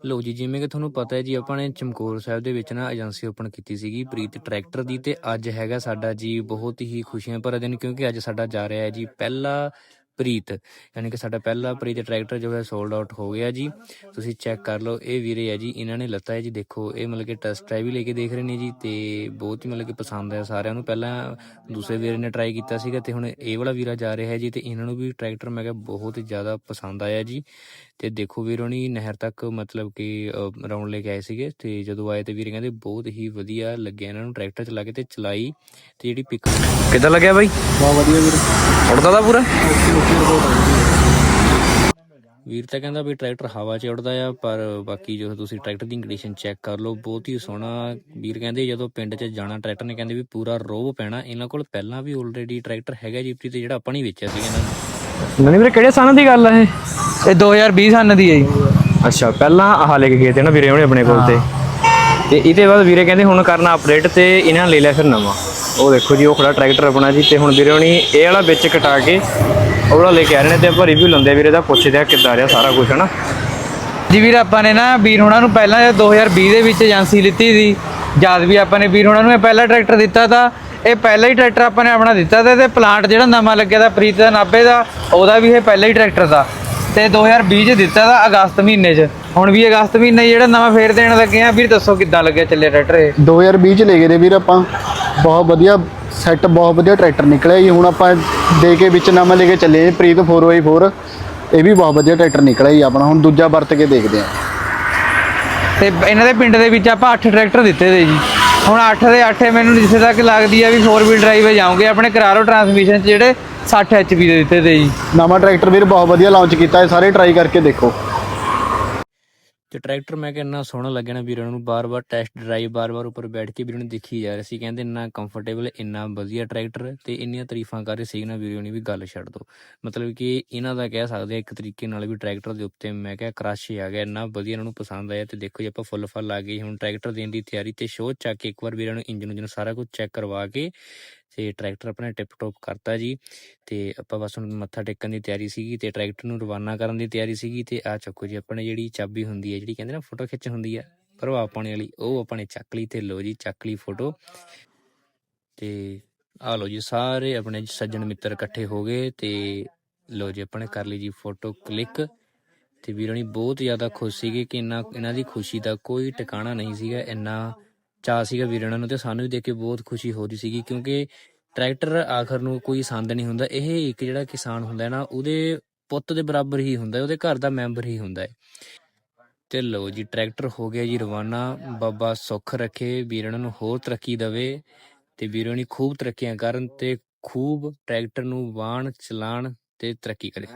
ਲੋ ਜੀ, ਜਿਵੇਂ ਕਿ ਤੁਹਾਨੂੰ ਪਤਾ ਹੈ ਜੀ, ਆਪਾਂ ਨੇ ਚਮਕੌਰ ਸਾਹਿਬ ਦੇ ਵਿੱਚ ਨਾ ਏਜੰਸੀ ਓਪਨ ਕੀਤੀ ਸੀਗੀ ਪ੍ਰੀਤ ਟਰੈਕਟਰ ਦੀ ਤੇ ਅੱਜ ਹੈਗਾ ਸਾਡਾ ਜੀ ਬਹੁਤ ਹੀ ਖੁਸ਼ੀਆਂ ਭਰਾ ਦਿਨ, ਕਿਉਂਕਿ ਅੱਜ ਸਾਡਾ ਜਾ ਰਿਹਾ ਹੈ ਜੀ ਪਹਿਲਾ ਪ੍ਰੀਤ, ਯਾਨੀ ਕਿ ਸਾਡਾ ਪਹਿਲਾ ਪ੍ਰੀਤ ਟਰੈਕਟਰ ਜੋ ਹੈ ਸੋਲਡ ਆਊਟ ਹੋ ਗਿਆ ਜੀ। ਤੁਸੀਂ ਚੈੱਕ ਕਰ ਲਓ, ਇਹ ਵੀਰੇ ਹੈ ਜੀ, ਇਹਨਾਂ ਨੇ ਲੱਤਾ ਹੈ ਜੀ, ਦੇਖੋ, ਇਹ ਮਤਲਬ ਕਿ ਟੈਸਟ ਡਰਾਈਵ ਵੀ ਲੈ ਕੇ ਦੇਖ ਰਹੇ ਨੇ ਜੀ ਤੇ ਬਹੁਤ ਹੀ ਮਤਲਬ ਕਿ ਪਸੰਦ ਆਇਆ ਸਾਰਿਆਂ ਨੂੰ। ਪਹਿਲਾਂ ਦੂਸਰੇ ਵੀਰੇ ਨੇ ਟਰਾਈ ਕੀਤਾ ਸੀਗਾ ਤੇ ਹੁਣ ਇਹ ਵਾਲਾ ਵੀਰਾ ਜਾ ਰਿਹਾ ਹੈ ਜੀ ਤੇ ਇਹਨਾਂ ਨੂੰ ਵੀ ਟਰੈਕਟਰ ਮੈਂ ਕਿਹਾ ਬਹੁਤ ਜ਼ਿਆਦਾ ਪਸੰਦ ਆਇਆ ਜੀ। ਤੇ ਦੇਖੋ ਵੀਰ ਹੋਣੀ ਨਹਿਰ ਤੱਕ ਮਤਲਬ ਕਿ ਰਾਉਂਡ ਲੈ ਕੇ ਆਏ ਸੀਗੇ ਤੇ ਜਦੋਂ ਆਏ ਤੇ ਵੀਰੇ ਕਹਿੰਦੇ ਬਹੁਤ ਹੀ ਵਧੀਆ ਲੱਗਿਆ ਇਹਨਾਂ ਨੂੰ ਟਰੈਕਟਰ ਚਲਾ ਕੇ ਤੇ ਚਲਾਈ ਤੇ ਜਿਹੜੀ ਪਿਕ ਕਿੱਦਾਂ ਲੱਗਿਆ ਬਾਈ? ਬਹੁਤ ਵਧੀਆ ਵੀਰ। ਉੜਦਾ ਦਾ ਪੂਰਾ? ਵੀਰ ਤਾਂ ਕਹਿੰਦਾ ਵੀ ਟਰੈਕਟਰ ਹਵਾ 'ਚ ਉੱਡਦਾ ਆ ਪਰ ਬਾਕੀ ਜੋ ਤੁਸੀਂ ਟਰੈਕਟਰ ਦੀ ਕੰਡੀਸ਼ਨ ਚੈੱਕ ਕਰ ਲਓ ਬਹੁਤ ਹੀ ਸੋਹਣਾ ਵੀਰ ਕਹਿੰਦੇ ਜਦੋਂ ਪਿੰਡ 'ਚ ਜਾਣਾ ਟਰੈਕਟਰ ਨੇ ਕਹਿੰਦੇ ਵੀ ਪੂਰਾ ਰੋਹ ਪੈਣਾ ਇਹਨਾਂ ਕੋਲ ਪਹਿਲਾਂ ਵੀ ਆਲਰੇਡੀ ਟਰੈਕਟਰ ਹੈਗਾ ਜੀਪੀ ਤੇ ਜਿਹੜਾ ਆਪਾਂ ਨਹੀਂ ਵੇਚਿਆ ਸੀ ਇਹਨਾਂ ਨੂੰ। ਨਹੀਂ ਵੀਰੇ ਕਿਹੜੇ ਸਾਲ ਦੀ ਗੱਲ ਆ ਇਹ? ਇਹ 2020 ਸਨ ਦੀ ਹੈ ਜੀ। ਅੱਛਾ ਪਹਿਲਾਂ ਆਹ ਲੈ ਕੇ ਗਏ ਤੇ ਨਾ ਵੀਰੇ ਉਹਨੇ ਆਪਣੇ ਕੋਲ ਤੇ। ਤੇ ਇਹਦੇ ਬਾਅਦ ਵੀਰੇ ਕਹਿੰਦੇ ਹੁਣ ਕਰਨਾ ਅਪਡੇਟ ਤੇ ਇਹਨਾਂ ਨੇ ਲੈ ਲਿਆ ਫਿਰ ਨਵਾਂ। ਉਹ ਦੇਖੋ ਜੀ ਉਹ ਖੜਾ ਟਰੈਕਟਰ ਆਪਣਾ ਜੀ ਤੇ ਹੁਣ ਵੀਰੇ ਹੋਣੀ ਇਹ ਵਾਲਾ ਵਿੱਚ ਕਟਾ ਕੇ ਉਹ ਵਾਲਾ ਲੈ ਕੇ ਆ ਰਹੇ ਨੇ ਤੇ ਆਪਾਂ ਰਿਵਿਊ ਲੰਦੇ ਵੀਰੇ ਦਾ ਪੁੱਛਦੇ ਆ ਕਿੱਦਾਂ ਰਿਹਾ ਸਾਰਾ ਕੁਝ ਹਨਾ? ਜੀ ਵੀਰ ਆਪਾਂ ਨੇ ਨਾ ਵੀਰ ਹੋਣਾ ਨੂੰ ਪਹਿਲਾਂ ਜਦ 2020 ਦੇ ਵਿੱਚ ਏਜੰਸੀ ਲਿੱਤੀ ਸੀ। ਜਦ ਵੀ ਆਪਾਂ ਨੇ ਵੀਰ ਹੋਣਾ ਨੂੰ ਇਹ ਪਹਿਲਾ ਟਰੈਕਟਰ ਦਿੱਤਾ ਤਾਂ ਇਹ ਪਹਿਲਾ ਹੀ ਟਰੈਕਟਰ ਆਪਾਂ ਨੇ ਆਪਣਾ ਦਿੱਤਾ ਤਾਂ ਪਲਾਂਟ ਜਿਹੜਾ ਨਵਾਂ ਲੱਗਿਆ ਦਾ ਪ੍ਰੀਤ ਦਾ ਨਾਭੇ ਦਾ ਉਹਦਾ ਵੀ ਇਹ ਪਹਿਲਾ ਹੀ ਟਰੈਕਟਰ ਦਾ। ਤੇ 2020 ਚ ਦਿੱਤਾ ਦਾ ਅਗਸਤ ਮਹੀਨੇ ਚ। ਹੁਣ ਵੀ ਅਗਸਤ ਮਹੀਨੇ ਜਿਹੜਾ ਨਵਾਂ ਫੇਰ ਦੇਣ ਲੱਗੇ ਆ ਵੀਰ ਦੱਸੋ ਕਿੱਦਾਂ ਲੱਗਿਆ ਚੱਲੇ ਟਰੈਕਟਰ ਇਹ? 2020 ਚ ਲੈ ਗਏ ਨੇ ਵੀਰ ਆਪਾਂ। ਬਹੁਤ ਵਧੀਆ ਸੈੱਟ ਬਹੁਤ ਵਧੀਆ ਟਰੈਕਟਰ ਨਿਕਲਿਆ ਜੀ। ਹੁਣ ਆਪਾਂ ਦੇ ਕੇ ਵਿੱਚ ਨਵਾਂ ਲੈ ਕੇ ਚੱਲੇ ਜੀ ਪ੍ਰੀਤ 4x4 ਇਹ ਵੀ ਬਹੁਤ ਵਧੀਆ ਟਰੈਕਟਰ ਨਿਕਲਿਆ ਜੀ ਆਪਣਾ। ਹੁਣ ਦੂਜਾ ਵਰਤ ਕੇ ਦੇਖਦੇ ਆਂ। ਤੇ ਇਹਨਾਂ ਦੇ ਪਿੰਡ ਦੇ ਵਿੱਚ ਆਪਾਂ 8 ਟਰੈਕਟਰ ਦਿੱਤੇ ਦੇ ਜੀ। ਹੁਣ 8 ਦੇ 8 ਮੈਨੂੰ ਜਿੱਥੇ ਤੱਕ ਲੱਗਦੀ ਆ ਵੀ 4 ਵੀਲ ਡਰਾਈਵ ਜਾਉਂਗੇ ਆਪਣੇ ਕਰਾਰੋ ਟਰਾਂਸਮਿਸ਼ਨ 'ਚ ਜਿਹੜੇ 60 ਐਚਪੀ ਦੇ ਦਿੱਤੇ ਤੇ ਜੀ। ਨਵਾਂ ਟਰੈਕਟਰ ਵੀਰ ਬਹੁਤ ਵਧੀਆ ਲਾਂਚ ਕੀਤਾ ਹੈ ਸਾਰੇ ਟਰਾਈ ਕਰਕੇ ਦੇਖੋ। ਤੇ ਟਰੈਕਟਰ ਮੈਂ ਕਿਹਾ ਇੰਨਾ ਸੋਹਣਾ ਲੱਗਿਆ ਨਾ ਵੀਰਾਂ ਨੂੰ, ਬਾਰ-ਬਾਰ ਟੈਸਟ ਡਰਾਈਵ ਬਾਰ-ਬਾਰ ਉੱਪਰ ਬੈਠ ਕੇ ਵੀਰਾਂ ਨੂੰ ਦੇਖੀ ਜਾ ਰਹੇ ਸੀ, ਕਹਿੰਦੇ ਇੰਨਾ ਕੰਫਰਟੇਬਲ ਇੰਨਾ ਵਧੀਆ ਟਰੈਕਟਰ ਤੇ ਇੰਨੀਆਂ ਤਾਰੀਫਾਂ ਕਰ ਰਹੇ ਸੀ ਨਾ ਵੀਰੋ ਨੇ ਵੀ ਗੱਲ ਛੱਡ ਦੋ। ਮਤਲਬ ਕਿ ਇਹਨਾਂ ਦਾ ਕਹਿ ਸਕਦੇ ਆ ਇੱਕ ਤਰੀਕੇ ਨਾਲ ਵੀ ਟਰੈਕਟਰ ਦੇ ਉੱਤੇ ਮੈਂ ਕਿਹਾ ਕ੍ਰਸ਼ ਆ ਗਿਆ, ਇੰਨਾ ਵਧੀਆ ਇਹਨਾਂ ਨੂੰ ਪਸੰਦ ਆਇਆ ਤੇ ਦੇਖੋ ਜੀ ਆਪਾਂ ਫੁੱਲ ਫਲ ਆ ਗਏ, ਹੁਣ ਟਰੈਕਟਰ ਦੇਣ ਦੀ ਤਿਆਰੀ ਤੇ ਸ਼ੋਅ ਚੱਕ ਕੇ ਇੱਕ ਵਾਰ ਵੀਰਾਂ ਨੂੰ ਇੰਜਨ ਇੰਜਨ ਸਾਰਾ ਕੁਝ ਚੈੱਕ ਕਰਵਾ ਕੇ ਤੇ ਟਰੈਕਟਰ ਆਪਣਾ ਟਿਪ ਟੋਪ ਕਰਤਾ ਜੀ। ਤੇ ਆਪਾਂ ਬਸ ਹੁਣ ਮੱਥਾ ਟੇਕਣ ਦੀ ਤਿਆਰੀ ਸੀਗੀ ਤੇ ਟਰੈਕਟਰ ਨੂੰ ਰਵਾਨਾ ਕਰਨ ਦੀ ਤਿਆਰੀ ਸੀਗੀ ਤੇ ਆ ਚੱਕੋ ਜੀ, ਆਪਣੇ ਜਿਹੜੀ ਚਾਬੀ ਹੁੰਦੀ ਹੈ, ਜਿਹੜੀ ਕਹਿੰਦੇ ਨਾ ਫੋਟੋ ਖਿੱਚ ਹੁੰਦੀ ਆ, ਪ੍ਰਭਾਵ ਪਾਉਣੇ ਵਾਲੀ, ਉਹ ਆਪਣੇ ਚੱਕ ਲਈ ਤੇ ਲੋ ਜੀ, ਚੱਕ ਲਈ ਫੋਟੋ। ਤੇ ਆ ਲੋ ਜੀ, ਸਾਰੇ ਆਪਣੇ ਸੱਜਣ ਮਿੱਤਰ ਇਕੱਠੇ ਹੋ ਗਏ ਤੇ ਲੋ ਜੀ ਆਪਾਂ ਨੇ ਕਰ ਲਈ ਜੀ ਫੋਟੋ ਕਲਿੱਕ। ਤੇ ਵੀਰਣੀ ਬਹੁਤ ਜ਼ਿਆਦਾ ਖੁਸ਼ ਸੀਗੇ ਕਿ ਇੰਨਾ, ਇਹਨਾਂ ਦੀ ਖੁਸ਼ੀ ਦਾ ਕੋਈ ਟਿਕਾਣਾ ਨਹੀਂ ਸੀਗਾ, ਇੰਨਾ ਚਾਅ ਸੀਗਾ ਵੀਰਣਾ ਨੂੰ ਤੇ ਸਾਨੂੰ ਵੀ ਦੇਖ ਕੇ ਬਹੁਤ ਖੁਸ਼ੀ ਹੋ ਰਹੀ ਸੀਗੀ ਕਿਉਂਕਿ ਟਰੈਕਟਰ ਆਖਰ ਨੂੰ ਕੋਈ ਸੰਦ ਨਹੀਂ ਹੁੰਦਾ। ਇਹ ਇੱਕ ਜਿਹੜਾ ਕਿਸਾਨ ਹੁੰਦਾ ਹੈ ਨਾ, ਉਹਦੇ ਪੁੱਤ ਦੇ ਬਰਾਬਰ ਹੀ ਹੁੰਦਾ ਉਹਦੇ ਘਰ ਦਾ ਮੈਂਬਰ ਹੀ ਹੁੰਦਾ ਹੈ। ਤੇ ਲਓ ਜੀ, ਟਰੈਕਟਰ ਹੋ ਗਿਆ ਜੀ ਰਵਾਨਾ। ਬਾਬਾ ਸੁੱਖ ਰੱਖੇ ਵੀਰਣਾ ਨੂੰ ਹੋਰ ਤਰੱਕੀ ਦੇਵੇ ਤੇ ਵੀਰਣੀ ਖੂਬ ਤਰੱਕੀਆਂ ਕਰਨ ਤੇ ਖੂਬ ਟਰੈਕਟਰ ਨੂੰ ਵਾਣ ਚਲਾਣ ਤੇ ਤਰੱਕੀ ਕਰੇ।